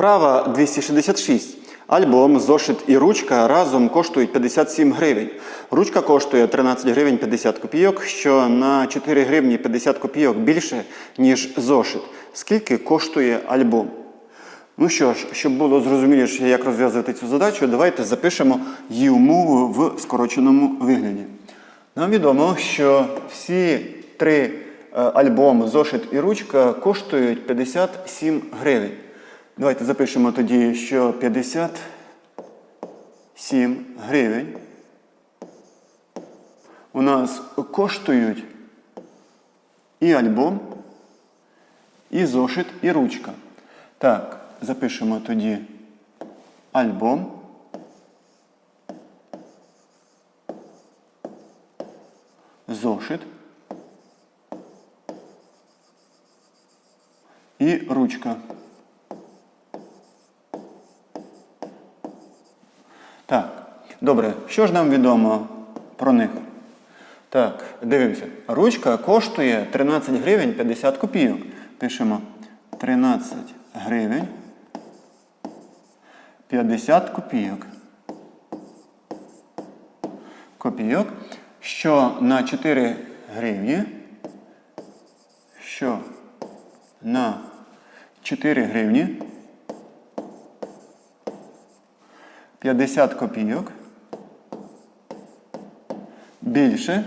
Вправа 266. Альбом, зошит і ручка разом коштують 57 гривень. Ручка коштує 13 гривень 50 копійок, що на 4 гривні 50 копійок більше, ніж зошит. Скільки коштує альбом? Ну що ж, щоб було зрозуміліше, як розв'язати цю задачу, давайте запишемо її умову в скороченому вигляді. Нам відомо, що всі три е, альбоми, зошит і ручка коштують 57 гривень. Давайте запишемо тоді, що 57 гривень у нас коштують і альбом, і зошит, і ручка. Так, запишемо тоді альбом. Зошит. І ручка. Так, добре, що ж нам відомо про них? Так, дивимося. Ручка коштує 13 гривень 50 копійок. Пишемо 13 гривень 50 копійок. Копійок, що на 4 гривні, що на 4 гривні 50 копійок більше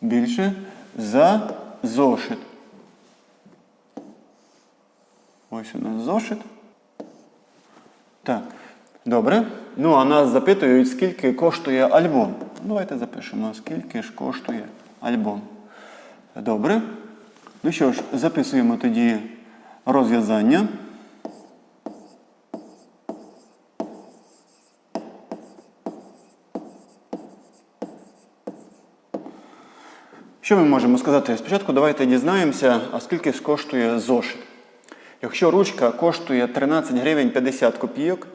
більше за зошит. Ось у нас зошит. Так, добре. Ну, а нас запитують, скільки коштує альбом. Давайте запишемо, скільки ж коштує альбом. Добре. Ну що ж, записуємо тоді розв'язання. Що ми можемо сказати? Спочатку давайте дізнаємося, а скільки ж коштує зошит. Якщо ручка коштує 13 гривень 50 копійок,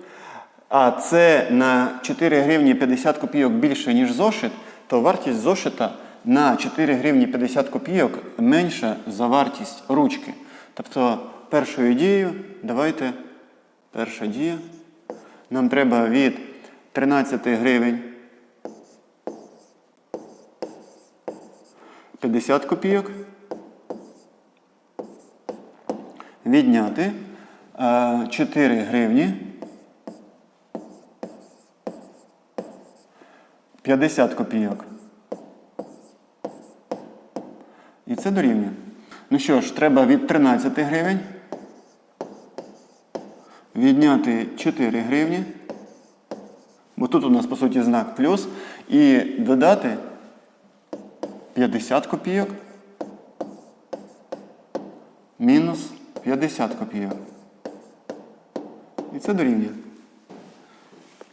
а це на 4 гривні 50 копійок більше, ніж зошит, то вартість зошита на 4 гривні 50 копійок менша за вартість ручки. Тобто першою дією, давайте, перша дія. Нам треба від 13 гривень 50 копійок. Відняти е, 4 гривні 50 копійок. І це дорівнює. Ну що ж, треба від 13 гривень відняти 4 гривні. Бо тут у нас, по суті, знак плюс. І додати 50 копійок мінус 50 копійок. І це дорівнює.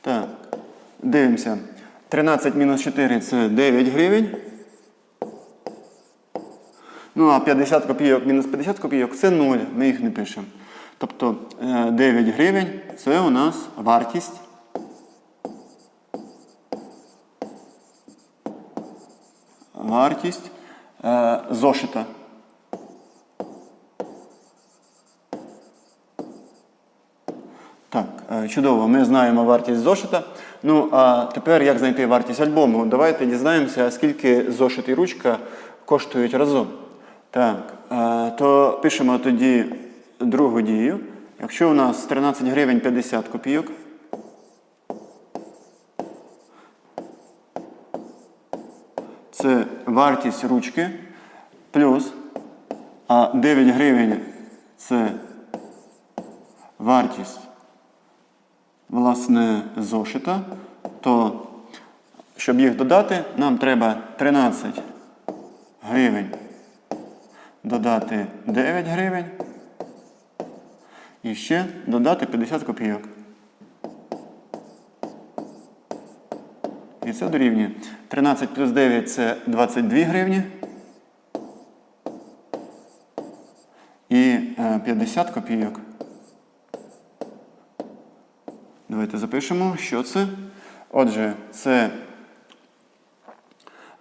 Так, дивимося. 13 мінус 4 це 9 гривень. Ну, а 50 копійок мінус 50 копійок це 0. Ми їх не пишемо. Тобто е, 9 гривень це у нас вартість. Вартість е, зошита. Так, е, чудово, ми знаємо вартість зошита. Ну, а тепер як знайти вартість альбому? Давайте дізнаємося, скільки зошит і ручка коштують разом. Так, е, то пишемо тоді другу дію. Якщо у нас 13 гривень 50 копійок, це вартість ручки плюс, а 9 гривень це вартість власне зошита, то щоб їх додати, нам треба 13 гривень додати 9 гривень і ще додати 50 копійок. І це дорівнює. 13 плюс 9 це 22 гривні. І е, 50 копійок. Давайте запишемо, що це. Отже, це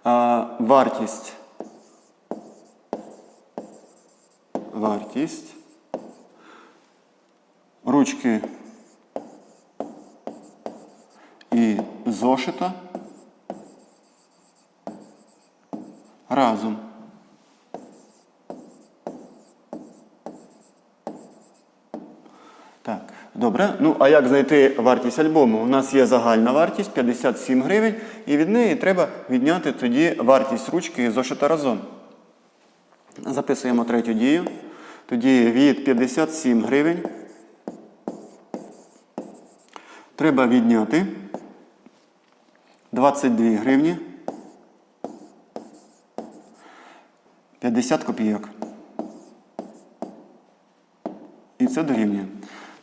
а, вартість вартість ручки і зошита разом. Так, добре. Ну, а як знайти вартість альбому? У нас є загальна вартість 57 гривень, і від неї треба відняти тоді вартість ручки зошита разом. Записуємо третю дію. Тоді від 57 гривень треба відняти 22 гривні 50 копійок. І це дорівнює.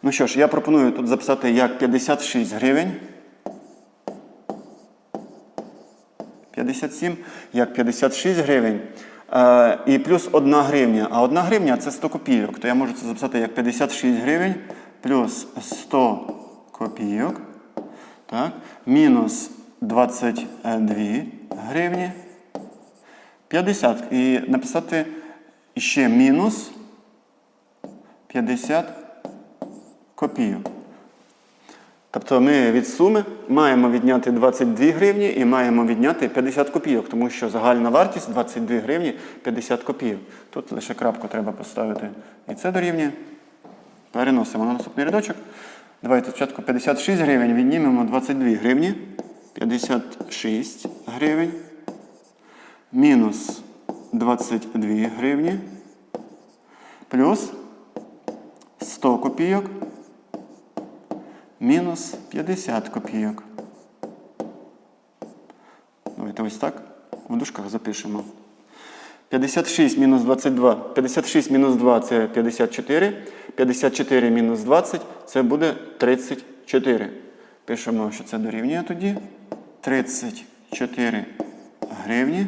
Ну що ж, я пропоную тут записати як 56 гривень. 57, як 56 гривень. Е, і плюс 1 гривня. А 1 гривня це 100 копійок. То я можу це записати як 56 гривень плюс 100 копійок. Так, мінус 22 гривні. 50. І написати ще мінус 50 копійок. Тобто ми від суми маємо відняти 22 гривні і маємо відняти 50 копійок, тому що загальна вартість 22 гривні 50 копійок. Тут лише крапку треба поставити. І це дорівнює. Переносимо на наступний рядочок. Давайте спочатку 56 гривень віднімемо 22 гривні. 56 гривень. Мінус 22 гривні. Плюс 100 копійок. Мінус 50 копійок. Давайте ось так. В дужках запишемо. 56 мінус 22. 56 мінус 2 це 54. 54 мінус 20 це буде 34. Пишемо, що це дорівнює тоді. 34 гривні.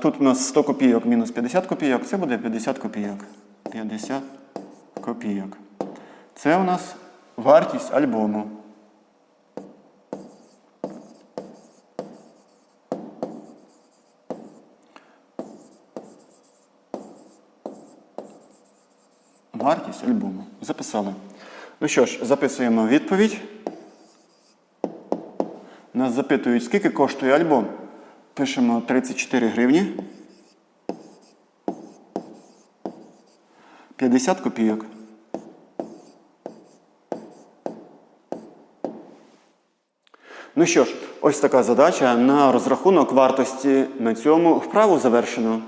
Тут у нас 100 копійок мінус 50 копійок, це буде 50 копійок. 50 копійок. Це у нас вартість альбому. Вартість альбому. Записали. Ну що ж, записуємо відповідь. Нас запитують, скільки коштує альбом. Пишемо 34 гривні. 50 копійок. Ну що ж, ось така задача на розрахунок вартості на цьому вправу завершено.